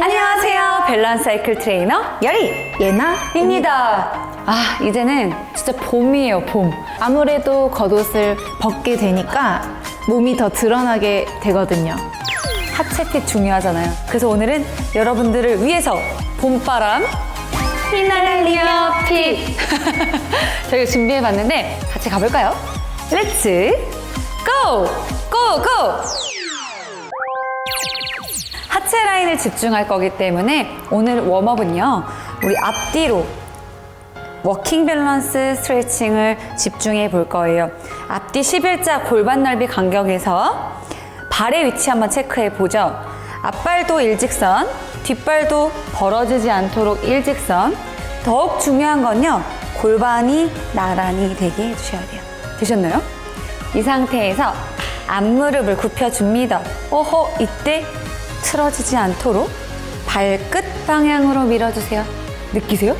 안녕하세요. 밸런스 사이클 트레이너 열이 예나입니다. 아, 이제는 진짜 봄이에요, 봄. 아무래도 겉옷을 벗게 되니까 몸이 더 드러나게 되거든요. 하체 핏 중요하잖아요. 그래서 오늘은 여러분들을 위해서 봄바람 휘날리며 핏 저희가 준비해봤는데 같이 가볼까요? 렛츠 고! 고! 고! 하체 라인을 집중할 거기 때문에 오늘 웜업은요 우리 앞뒤로 워킹 밸런스 스트레칭을 집중해 볼 거예요. 앞뒤 11자 골반 넓이 간격에서 발의 위치 한번 체크해 보죠. 앞발도 일직선, 뒷발도 벌어지지 않도록 일직선. 더욱 중요한 건요, 골반이 나란히 되게 해주셔야 돼요. 되셨나요? 이 상태에서 앞무릎을 굽혀줍니다. 오호, 이때 틀어지지 않도록 발끝 방향으로 밀어주세요. 느끼세요?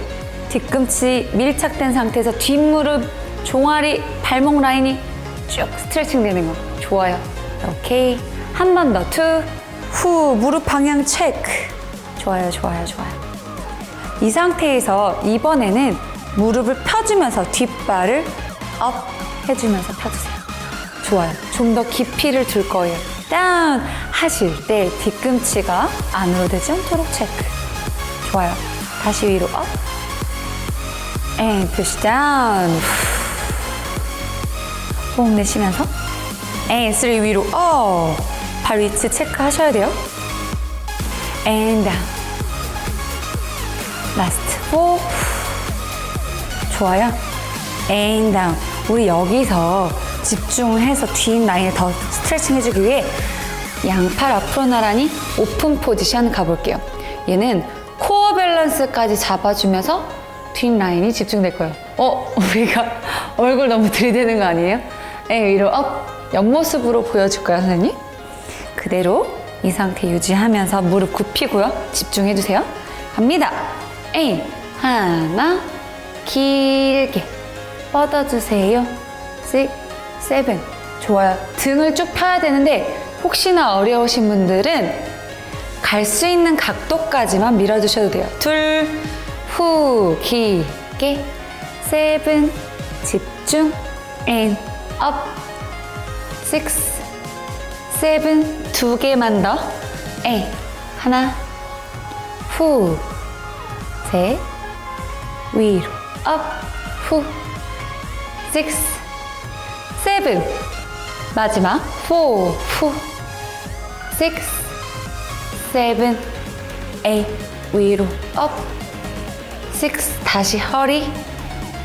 뒤꿈치 밀착된 상태에서 뒷무릎, 종아리, 발목 라인이 쭉 스트레칭 되는 거. 좋아요. 오케이. 한 번 더. 투, 후, 무릎 방향 체크. 좋아요, 좋아요, 좋아요. 이 상태에서 이번에는 무릎을 펴주면서 뒷발을 업 해주면서 펴주세요. 좋아요. 좀 더 깊이를 줄 거예요. 다운 하실 때 뒤꿈치가 안으로 되지 않도록 체크. 좋아요. 다시 위로 업. and push down. 호흡 내쉬면서 and three 위로 업. 발 위치 체크 하셔야 돼요. and down. last four. 좋아요. and down. 우리 여기서 집중해서 뒷 라인을 더 스트레칭 해주기 위해 양팔 앞으로 나란히 오픈 포지션 가볼게요. 얘는 코어 밸런스까지 잡아주면서 뒷 라인이 집중될 거예요. 어, 우리가 얼굴 너무 들이대는 거 아니에요? 에 위로 업 옆모습으로 보여줄까요, 선생님? 그대로 이 상태 유지하면서 무릎 굽히고요. 집중해주세요. 갑니다. 에이 하나 길게 뻗어주세요. six, seven. 좋아요. 등을 쭉 펴야 되는데 혹시나 어려우신 분들은 갈 수 있는 각도까지만 밀어주셔도 돼요. 둘, 후, 길게, 세븐, 집중, 앤, 업, 식스, 세븐, 두 개만 더, 에, 하나, 후, 셋, 위로, 업, 후, 식스, 세븐, 마지막, 포, 후, 식스, 세븐, 에잇, 위로, 업, 식스, 다시 허리,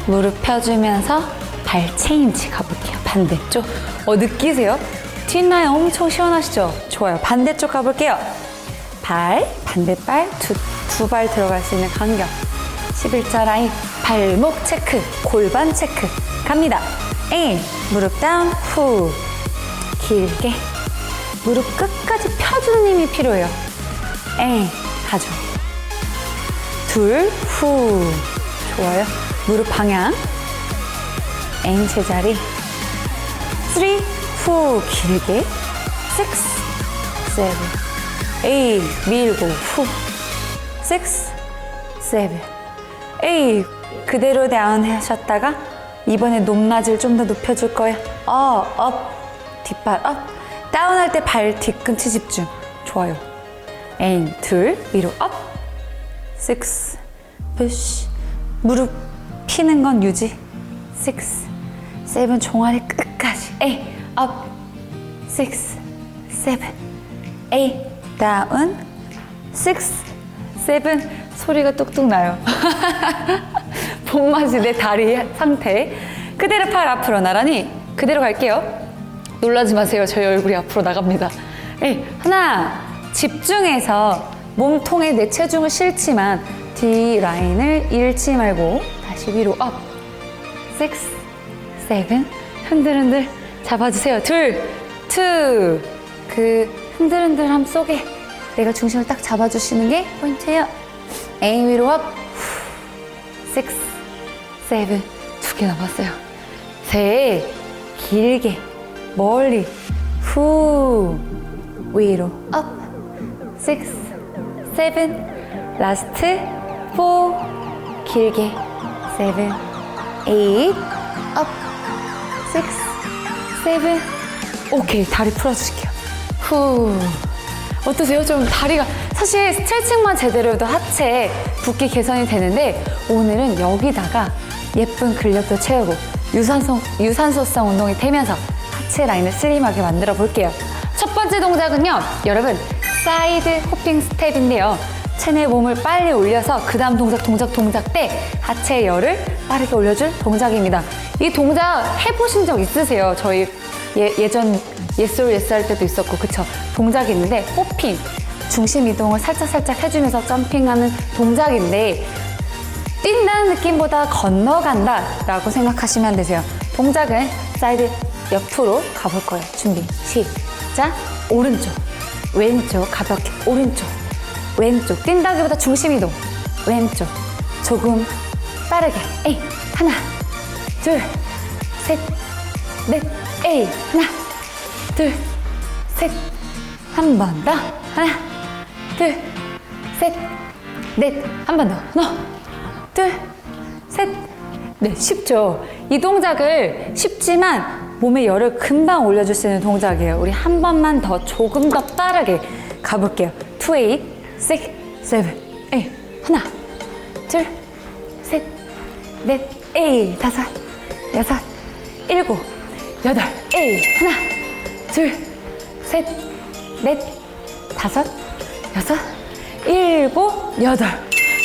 무릎 펴주면서 발 체인지 가볼게요. 반대쪽. 어, 느끼세요? 뒷라인 엄청 시원하시죠? 좋아요. 반대쪽 가볼게요. 발, 반대발, 두, 두 발 들어갈 수 있는 간격. 11자 라인, 발목 체크, 골반 체크. 갑니다. 에 무릎 다운, 후. 길게. 무릎 끝까지 펴주는 힘이 필요해요. 에 가죠. 둘, 후. 좋아요. 무릎 방향. 엥 제자리. 쓰리, 후. 길게. 식스, 에잇. 밀고, 후. 식스, 에잇. 그대로 다운 하셨다가 이번에 높낮이를 좀 더 높여줄 거예요. 어, 업. 뒷발 업. 다운할 때 발 뒤꿈치 집중. 좋아요. 앤, 둘, 위로 업. six, push. 무릎 피는 건 유지. six, seven, 종아리 끝까지. eight, up. six, seven, eight, down. six, seven. 소리가 뚝뚝 나요. 봄맞이 내 다리 상태. 그대로 팔 앞으로 나란히. 그대로 갈게요. 놀라지 마세요. 저희 얼굴이 앞으로 나갑니다. 에이, 하나. 집중해서 몸통에 내 체중을 실지만 뒤 라인을 잃지 말고 다시 위로 업. six, seven. 흔들흔들 잡아주세요. 둘, two. 그 흔들흔들함 속에 내가 중심을 딱 잡아주시는 게 포인트예요. 에이, 위로 업. six, seven. 두개 남았어요. 셋. 길게. 멀리. 후. 위로. 업. six, 세븐 라스트 포 길게. 식스 세븐 오케이 다리 풀어줄게요. 후. 어떠세요? 좀 다리가 사실 스트레칭만 제대로 해도 하체 붓기 개선이 되는데 오늘은 여기다가 예쁜 근력도 채우고 유산소, 유산소성 운동이 되면서 하체 라인을 슬림하게 만들어 볼게요. 첫 번째 동작은요, 여러분 사이드 호핑 스텝인데요. 체내 몸을 빨리 올려서 그 다음 동작, 동작, 동작 때 하체 열을 빠르게 올려줄 동작입니다. 이 동작 해보신 적 있으세요? 저희 예, 예전 예솔 예스 할 때도 있었고 그쵸 동작이 있는데 호핑 중심 이동을 살짝살짝 해주면서 점핑하는 동작인데 뛴다는 느낌보다 건너간다 라고 생각하시면 되세요 동작은 사이드 옆으로 가볼 거예요. 준비 시작. 오른쪽. 왼쪽 가볍게. 오른쪽. 왼쪽. 뛴다기보다 중심 이동. 왼쪽. 조금 빠르게. 에이 하나 둘 셋 넷. 에이 하나 둘 셋. 한 번 더. 하나 둘 셋 넷. 한 번 더. 하나 둘 셋. 네, 쉽죠. 이 동작을 쉽지만 몸의 열을 금방 올려줄 수 있는 동작이에요. 우리 한 번만 더 조금 더 빠르게 가볼게요. 2, 8, 6, 7, 8. 하나, 둘, 셋, 넷, 에이, 다섯, 여섯, 일곱, 여덟, 에이, 하나, 둘, 셋, 넷, 다섯, 여섯, 일곱, 여덟.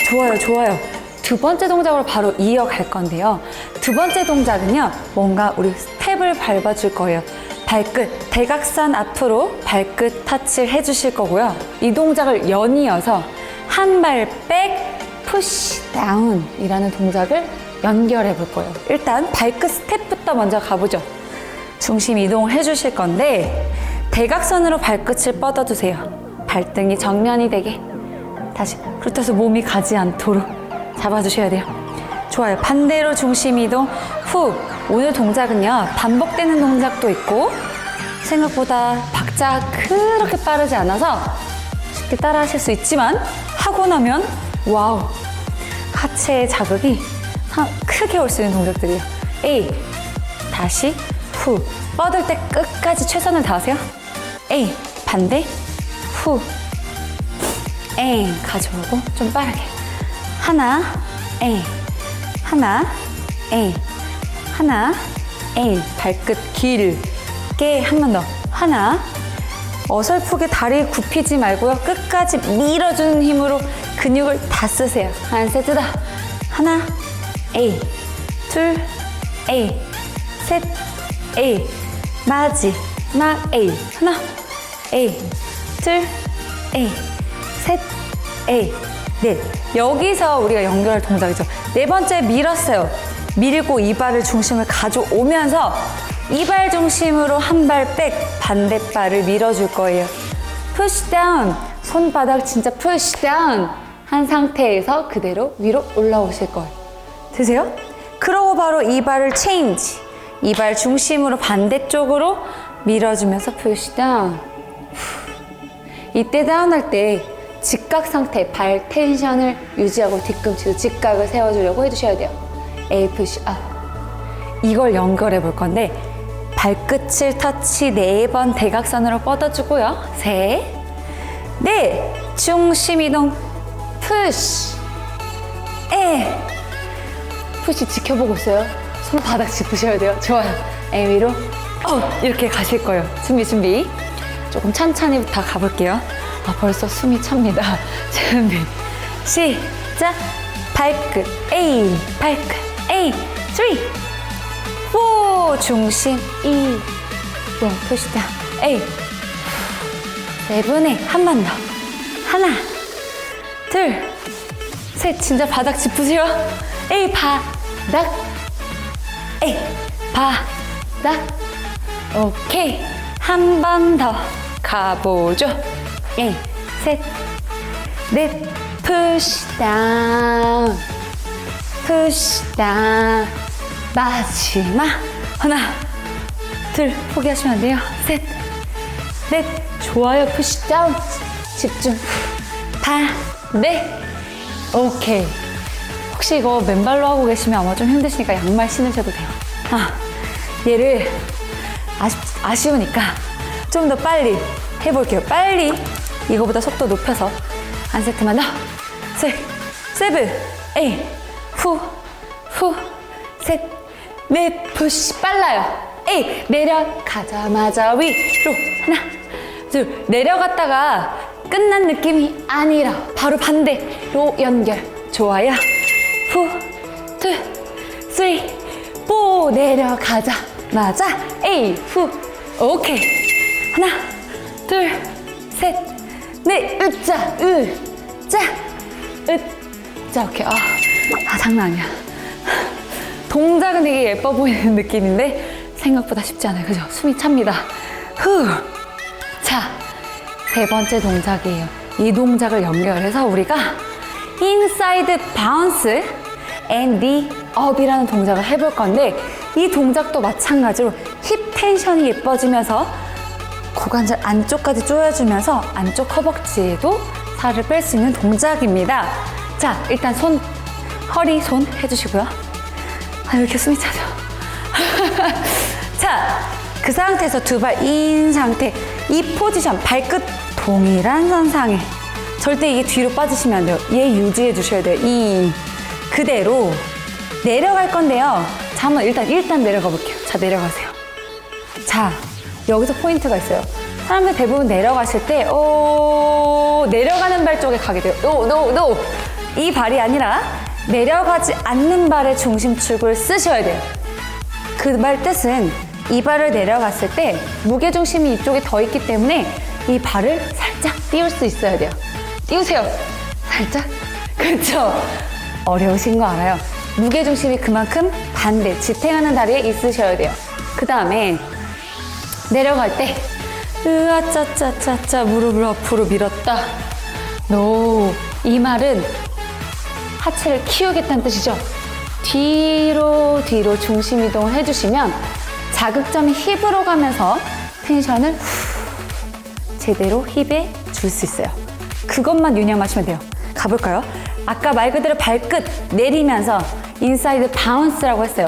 좋아요, 좋아요. 두 번째 동작으로 바로 이어갈 건데요. 두 번째 동작은요, 뭔가 우리 스텝을 밟아줄 거예요. 발끝, 대각선 앞으로 발끝 터치를 해주실 거고요. 이 동작을 연이어서 한 발 백, 푸시 다운이라는 동작을 연결해 볼 거예요. 일단 발끝 스텝부터 먼저 가보죠. 중심 이동을 해주실 건데 대각선으로 발끝을 뻗어주세요. 발등이 정면이 되게 다시 그렇다고 해서 몸이 가지 않도록 잡아주셔야 돼요. 좋아요. 반대로 중심 이동 후. 오늘 동작은요 반복되는 동작도 있고 생각보다 박자 그렇게 빠르지 않아서 쉽게 따라 하실 수 있지만 하고 나면 와우 하체의 자극이 하- 크게 올 수 있는 동작들이에요. A 다시 후 뻗을 때 끝까지 최선을 다하세요. A 반대 후엥 가져오고 좀 빠르게 하나 엥 하나 엥 하나 엥 발끝 길게 한 번 더. 하나 어설프게 다리 굽히지 말고요. 끝까지 밀어주는 힘으로 근육을 다 쓰세요. 한 세트 더 하나 에이 둘 에이 셋 에이 마지막 에이. 하나 에이 둘 에이 셋 에이 넷. 여기서 우리가 연결할 동작이죠. 네 번째 밀었어요 밀고 이발을 중심을 가져오면서 이발 중심으로 한 발 백 반대 발을 밀어줄 거예요. 푸시 다운 손바닥 진짜 푸시 다운 한 상태에서 그대로 위로 올라오실 거예요. 되세요? 그러고 바로 이발을 체인지 이발 중심으로 반대쪽으로 밀어주면서 푸시 다운 이때 다운할 때 직각 상태, 발 텐션을 유지하고 뒤꿈치도 직각을 세워주려고 해주셔야 돼요. A 푸시 업. 이걸 연결해 볼 건데 발끝을 터치 네 번 대각선으로 뻗어주고요. 셋, 넷, 중심 이동 푸시, 에, 푸시 지켜보고 있어요. 손바닥 짚으셔야 돼요. 좋아요. 에 위로 어, 이렇게 가실 거예요. 준비 준비. 조금 천천히부터 가볼게요. 아 벌써 숨이 찹니다. 준비 시작. 발끝 A 발끝 A 3 4 중심 E 네 푸시다. A. 네 분에 한 번 더. 하나 둘 셋. 진짜 바닥 짚으세요. A 바닥. A 바닥. 오케이. 한 번 더 가보죠. 에이 셋넷 푸시 다운 푸시 다운 마지막 하나 둘 포기하시면 안 돼요. 셋넷. 좋아요 푸시 다운. 집중. 반대. 오케이. 혹시 이거 맨발로 하고 계시면 아마 좀 힘드시니까 양말 신으셔도 돼요. 아, 얘를 아쉽, 아쉬우니까 좀 더 빨리 해볼게요. 빨리. 이거보다 속도 높여서. 한 세트만 더. 셋, 세븐, 에잇, 후, 후, 셋, 넷, 푸시 빨라요. 에잇, 내려가자마자 위로 하나, 둘, 내려갔다가 끝난 느낌이 아니라 바로 반대로 연결. 좋아요. 후, 둘, 쓰리, 포 내려가자. 맞아. 에이, 후. 오케이. 하나, 둘, 셋, 넷, 으짜, 으, 짜, 으, 짜. 오케이. 아, 아 장난 아니야. 동작은 되게 예뻐 보이는 느낌인데 생각보다 쉽지 않아요. 그죠? 숨이 찹니다. 후. 자, 세 번째 동작이에요. 이 동작을 연결해서 우리가 인사이드 바운스 and the up이라는 동작을 해볼 건데 이 동작도 마찬가지로 힙 텐션이 예뻐지면서 고관절 안쪽까지 조여주면서 안쪽 허벅지에도 살을 뺄 수 있는 동작입니다. 자, 일단 손, 허리, 손 해주시고요. 아, 왜 이렇게 숨이 차죠? 자, 그 상태에서 두 발 인 상태. 이 포지션, 발끝 동일한 선상에. 절대 이게 뒤로 빠지시면 안 돼요. 얘 유지해 주셔야 돼요. 이 그대로 내려갈 건데요. 자, 한번 일단, 일단 내려가 볼게요. 자, 내려가세요. 자, 여기서 포인트가 있어요. 사람들 대부분 내려가실 때, 오, 내려가는 발 쪽에 가게 돼요. 노, 노, 노. 이 발이 아니라 내려가지 않는 발의 중심축을 쓰셔야 돼요. 그 말 뜻은 이 발을 내려갔을 때 무게중심이 이쪽에 더 있기 때문에 이 발을 살짝 띄울 수 있어야 돼요. 띄우세요. 살짝. 그렇죠. 어려우신 거 알아요. 무게중심이 그만큼 반대, 지탱하는 다리에 있으셔야 돼요. 그 다음에 내려갈 때 으아짜짜짜짜 무릎을 앞으로 밀었다. 노. 이 말은 하체를 키우겠다는 뜻이죠. 뒤로 뒤로 중심 이동을 해주시면 자극점이 힙으로 가면서 텐션을 후 제대로 힙에 줄 수 있어요. 그것만 유념 하시면 돼요. 가볼까요? 아까 말 그대로 발끝 내리면서 인사이드 바운스라고 했어요.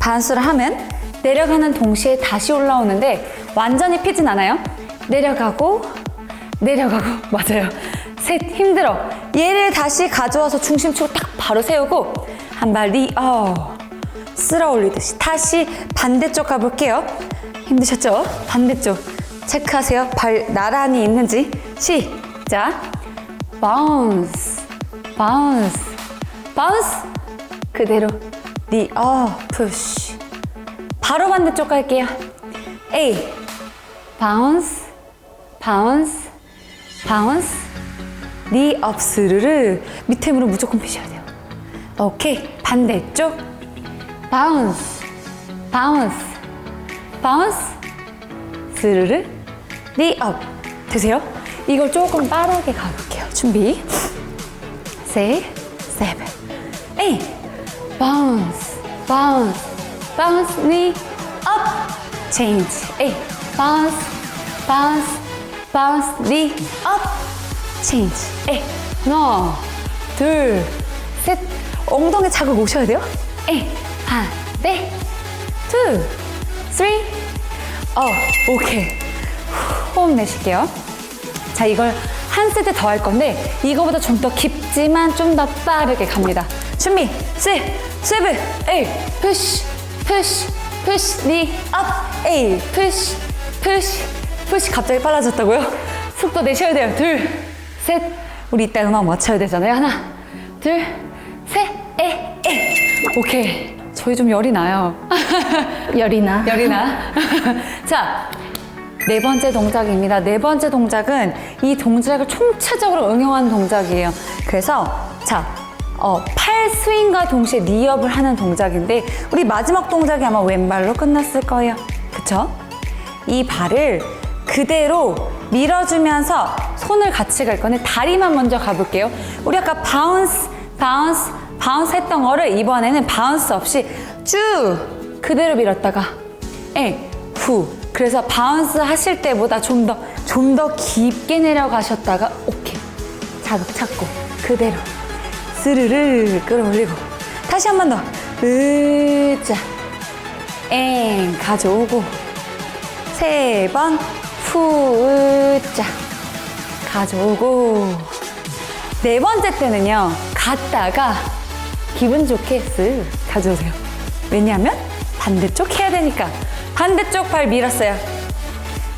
바운스를 하면 내려가는 동시에 다시 올라오는데 완전히 피진 않아요. 내려가고 내려가고 맞아요. 셋 힘들어. 얘를 다시 가져와서 중심축 딱 바로 세우고 한 발 리, 어, 쓸어 올리듯이 다시 반대쪽 가볼게요. 힘드셨죠? 반대쪽 체크하세요. 발 나란히 있는지 시작. 바운스, 바운스, 바운스. 그대로 리, 어, 푸시. 바로 반대쪽 갈게요. A, 바운스, 바운스, 바운스. 리, 업, 스르르. 밑에 무릎 무조건 피셔야 돼요. 오케이. 반대쪽. 바운스, 바운스, 바운스. 스르르. 리, 업. 되세요? 이걸 조금 빠르게 가볼게요. 준비. 셋, 세븐, 에잇. 바운스, 바운스, 바운스, 리, 업. 체인지. 에잇. 바운스, 바운스, 바운스, 리, 업. 체인지. 에잇. 하나, 둘, 셋. 엉덩이 자극 오셔야 돼요. 에잇. 한, 네. 투, 쓰리. 어, 오케이. 후, 호흡 내쉴게요. 자, 이걸 한 세트 더 할 건데, 이거보다 좀 더 깊지만 좀 더 빠르게 갑니다. 준비, 시, 세븐, 에잇, 푸시, 푸시, 푸시, 니, 업, 에잇, 푸시, 푸시, 푸시. 갑자기 빨라졌다고요? 속도 내셔야 돼요. 둘, 셋. 우리 이따 음악 맞춰야 되잖아요. 하나, 둘, 셋, 에, 에. 오케이. 저희 좀 열이 나요. 열이 나. 열이 나. 자, 네 번째 동작입니다. 네 번째 동작은 이 동작을 총체적으로 응용하는 동작이에요. 그래서 자, 어, 팔 스윙과 동시에 리업을 하는 동작인데 우리 마지막 동작이 아마 왼발로 끝났을 거예요. 그쵸? 이 발을 그대로 밀어주면서 손을 같이 갈 건데 다리만 먼저 가볼게요. 우리 아까 바운스, 바운스, 바운스 했던 거를 이번에는 바운스 없이 쭉 그대로 밀었다가 에, 후. 그래서 바운스 하실 때보다 좀 더, 좀 더 깊게 내려가셨다가 오케이. 자극 찾고 그대로 스르르 끌어올리고 다시 한 번 더 으짜 엥 가져오고 세 번 후으짜 가져오고 네 번째 때는요 갔다가 기분 좋게 쓱 가져오세요. 왜냐하면 반대쪽 해야 되니까. 반대쪽 발 밀었어요.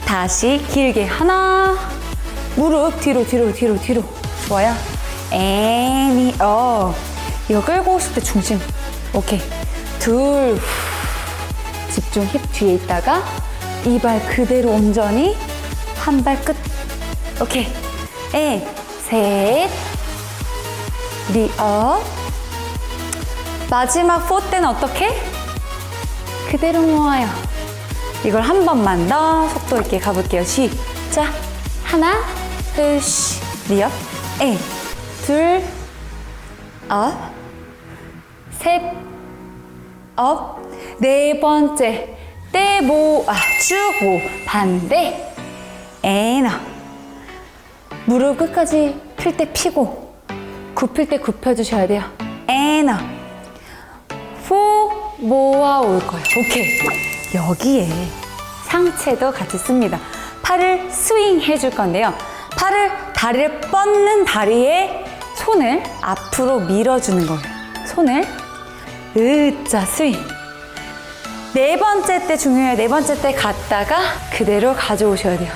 다시 길게 하나 무릎 뒤로 뒤로 뒤로 뒤로. 좋아요. 애니 어 이거 끌고 오실 때 중심. 오케이. 둘 후. 집중 힙 뒤에 있다가 이 발 그대로 온전히 한 발 끝. 오케이 에 셋. 리업 마지막 포 때는 어떻게? 그대로 모아요. 이걸 한 번만 더 속도 있게 가볼게요. 시작. 하나 둘 시 리업 에 둘. 업, 셋, 업, 네 번째, 떼 모, 아, 쭉 모, 반대, 에너. 무릎 끝까지 필 때 피고, 굽힐 때 굽혀주셔야 돼요. 에너. 후, 모아 올 거예요. 오케이. 여기에 상체도 같이 씁니다. 팔을 스윙 해줄 건데요. 팔을, 다리를 뻗는 다리에 손을 앞으로 밀어주는 거예요. 손을 으짜 스윙. 네 번째 때 중요해요. 네 번째 때 갔다가 그대로 가져오셔야 돼요.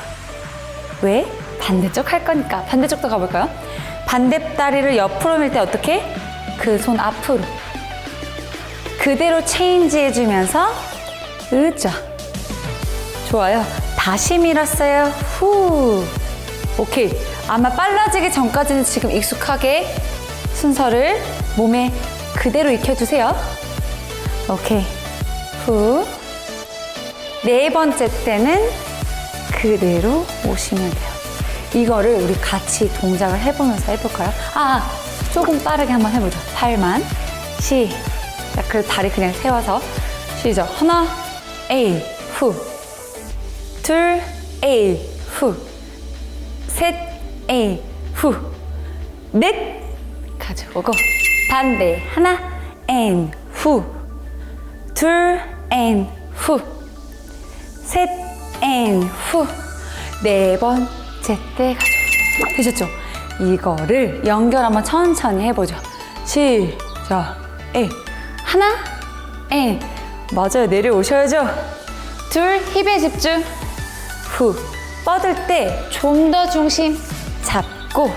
왜? 반대쪽 할 거니까. 반대쪽도 가볼까요? 반대 다리를 옆으로 밀 때 어떻게? 그 손 앞으로. 그대로 체인지 해주면서 으짜. 좋아요. 다시 밀었어요. 후. 오케이. 아마 빨라지기 전까지는 지금 익숙하게 순서를 몸에 그대로 익혀주세요. 오케이. 후. 네 번째 때는 그대로 오시면 돼요. 이거를 우리 같이 동작을 해보면서 해볼까요? 아, 조금 빠르게 한번 해보죠. 팔만. 시작. 그리고 다리 그냥 세워서. 시작. 하나, 에이, 후. 둘, 에이, 후. 셋, 에이, 후. 넷, 가져오고. 반대. 하나, 앤, 후. 둘, 앤, 후. 셋, 앤, 후. 네 번 째때 가져오고. 되셨죠? 이거를 연결 한번 천천히 해보죠. 시작. 에. 하나, 에. 맞아요. 내려오셔야죠. 둘, 힙에 집중. 후. 뻗을 때 좀 더 중심 잡고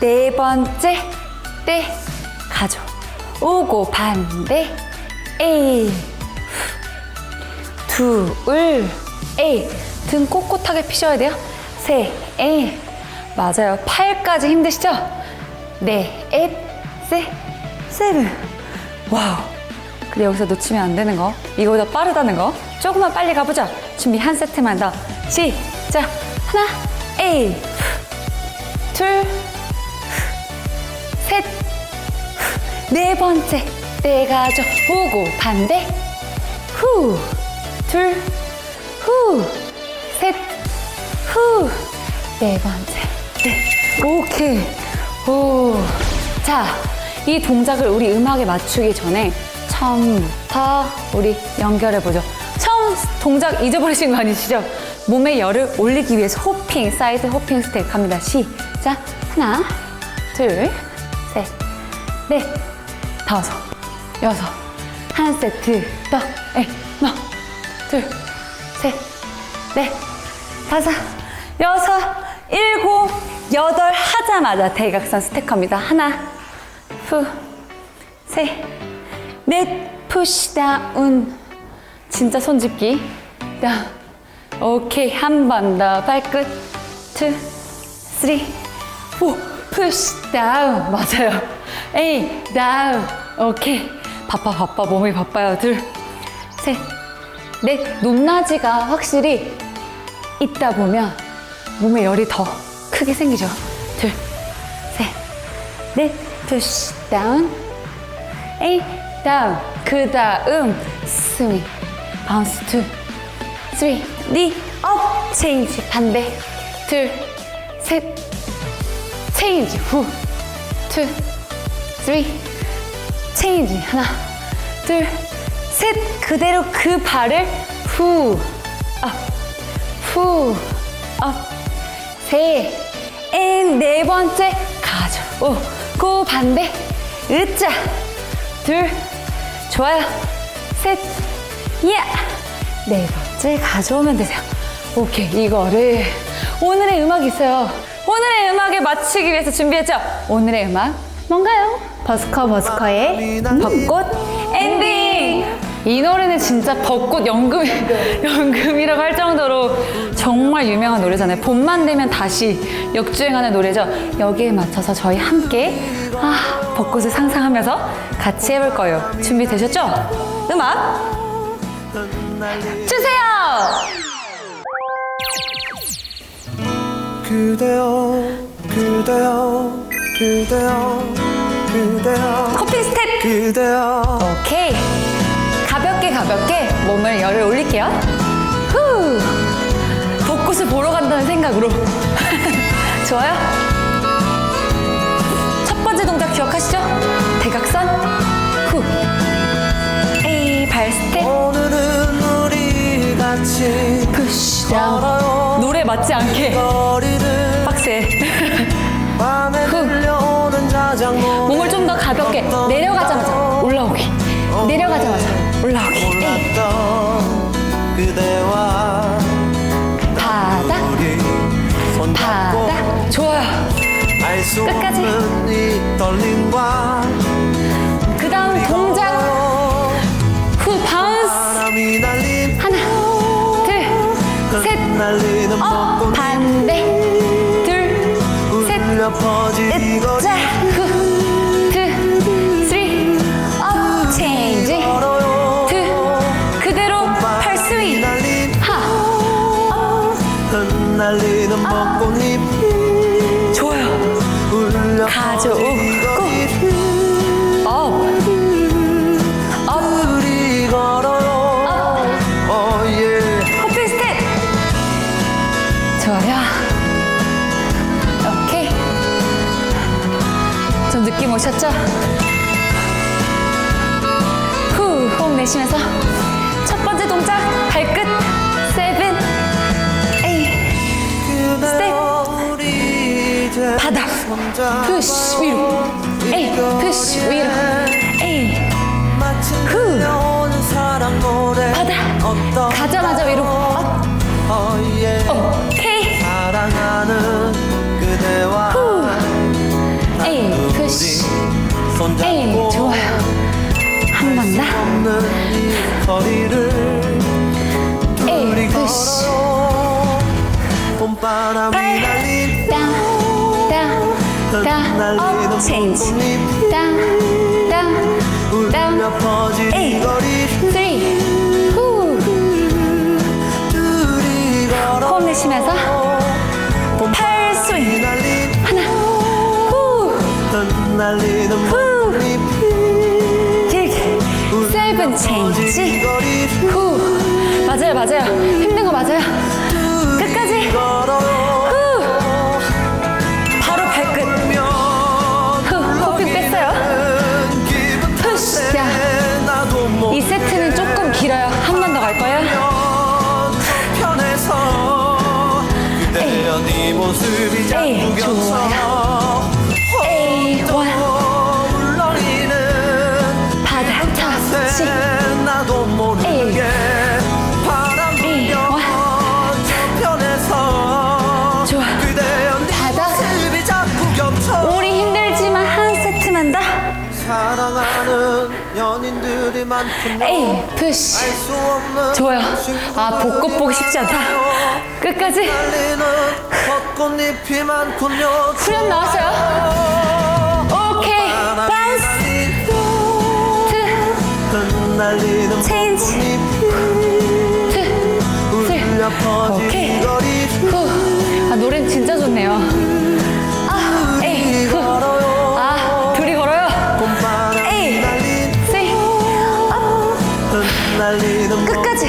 네 번째 때 가져 오고 반대 에이 후. 둘 에이 등 꼿꼿하게 피셔야 돼요 세 에이 맞아요. 팔까지 힘드시죠? 네엣세 세븐. 와우. 근데 여기서 놓치면 안 되는 거. 이거보다 빠르다는 거. 조금만 빨리 가보자 준비 한 세트만 더. 시작. 하나 에이 둘 셋 네 번째. 내가 저 오고 반대. 후 둘 후 셋 후 네 번째 네 오케이 오 자 이 동작을 우리 음악에 맞추기 전에 처음부터 우리 연결해 보죠. 처음 동작 잊어버리신 거 아니시죠? 몸에 열을 올리기 위해서 호핑, 사이드 호핑 스텝 갑니다. 시작. 하나, 둘, 셋, 넷, 다섯, 여섯. 한 세트 더. 에, 하나, 둘, 셋, 넷, 다섯, 여섯, 일곱, 여덟 하자마자 대각선 스테커입니다. 하나, 후, 셋, 넷, 푸시 다운. 진짜 손집기. 다운. 오케이. 한 번 더. 발끝. 투, 쓰리, 포. 푸시 다운. 맞아요. 에이, 다운. 오케이. 바빠, 바빠. 몸이 바빠요. 둘, 셋, 넷. 높낮이가 확실히 있다 보면 몸에 열이 더 크게 생기죠. 둘, 셋, 넷. 푸시 다운. 에이, 다운. 그 다음 스윙. 바운스 투, 쓰리, 리, 업. 체인지 반대. 둘, 셋. 체인지 후, 투, 쓰리, 체인지 하나, 둘, 셋 그대로 그 발을 후, 업, 후, 업, 셋, 앤 네 번째 가져, 오, 고 반대, 으짜, 둘, 좋아요, 셋, 야, 네 번째 가져오면 되세요. 오케이, 이거를 오늘의 음악이 있어요. 오늘의 음악에 맞추기 위해서 준비했죠. 오늘의 음악 뭔가요? 버스커 버스커의 벚꽃 엔딩. 이 노래는 진짜 벚꽃 연금 연금이라고 할 정도로 정말 유명한 노래잖아요. 봄만 되면 다시 역주행하는 노래죠. 여기에 맞춰서 저희 함께 아 벚꽃을 상상하면서 같이 해볼 거예요. 준비되셨죠? 음악 주세요. 그대여 그대여 그대여 그대여 커피 스텝. 그대여 오케이. 가볍게 몸을 열을 올릴게요. 후. 벚꽃을 보러 간다는 생각으로. 좋아요? 첫 번째 동작 기억하시죠? 대각선. 후. 에이, 발 스텝. 오늘은 우리 같이 푸시 다운. 노래 맞지 않게. 빡세. 자작곡 몸을 좀 더 가볍게 내려가자마자 올라오기. 내려가자마자 올라오기. 몰랐던 그대와 손잡고 바닥. 좋아요. 알수 끝까지. 떨림과 그 다음 동작. 후, 바운스. 하나, 둘, 셋, 날리는 업, 벚꽃 반대, 둘, 셋, 울려 퍼진 이 거리 으 좋아요, 가져오고. 업, 업, 우리 걸어요 업, 어예. 호피 스텝, 좋아요, 오케이, 좀 느낌 오셨죠? 후, 호흡 내쉬면서 푸시 위로. 에이 푸시 위로. 에이. 후. 바닥 어떤 가자마자 위로. 업 어예 오케이. 후. 에이 손잡고 에이 좋아요. 한 번 더. 에이 발. 날린 땅땅땅 업 체인지 퍼진 에이. 쓰리 후. 호흡 내쉬면서 팔 스윙. 하나 후. 흩날리는 후. 벚꽃잎 길게 체인지. 후. 맞아요 맞아요. 힘든 거 맞아요 에이, 겹쳐 에이 원 울렁이는 바닥 터치 에이, 와. 좋아. 겹쳐 우리 힘들지만 한 세트만 더 에이 없는 좋아요 아 벚꽃 보기 쉽지 않다 끝까지 꽃잎이 많군요 후렴 나왔어요 오케이 바운스 투 날리는 체인지. 오케이. 이 거리 후. 아, 노래는 진짜 좋네요. 아, 에이, 후. 걸어요 아, 둘이 걸어요. 봄바람이 에이. 셋, 업, 날리는 끝까지.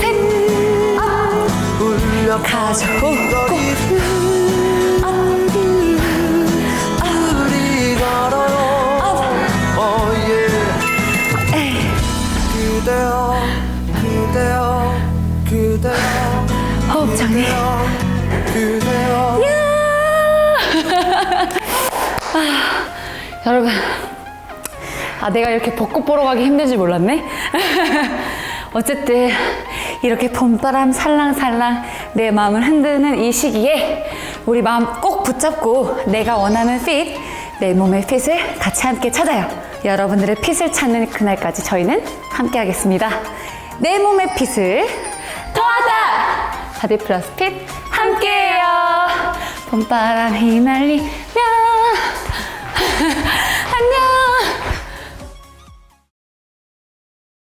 셋, 퍼진 가져 아, 내가 이렇게 벚꽃 보러 가기 힘든 줄 몰랐네? 어쨌든, 이렇게 봄바람 살랑살랑 내 마음을 흔드는 이 시기에 우리 마음 꼭 붙잡고 내가 원하는 핏, 내 몸의 핏을 같이 함께 찾아요. 여러분들의 핏을 찾는 그날까지 저희는 함께 하겠습니다. 내 몸의 핏을 더하다! 바디 플러스 핏 함께해요. 봄바람이 날리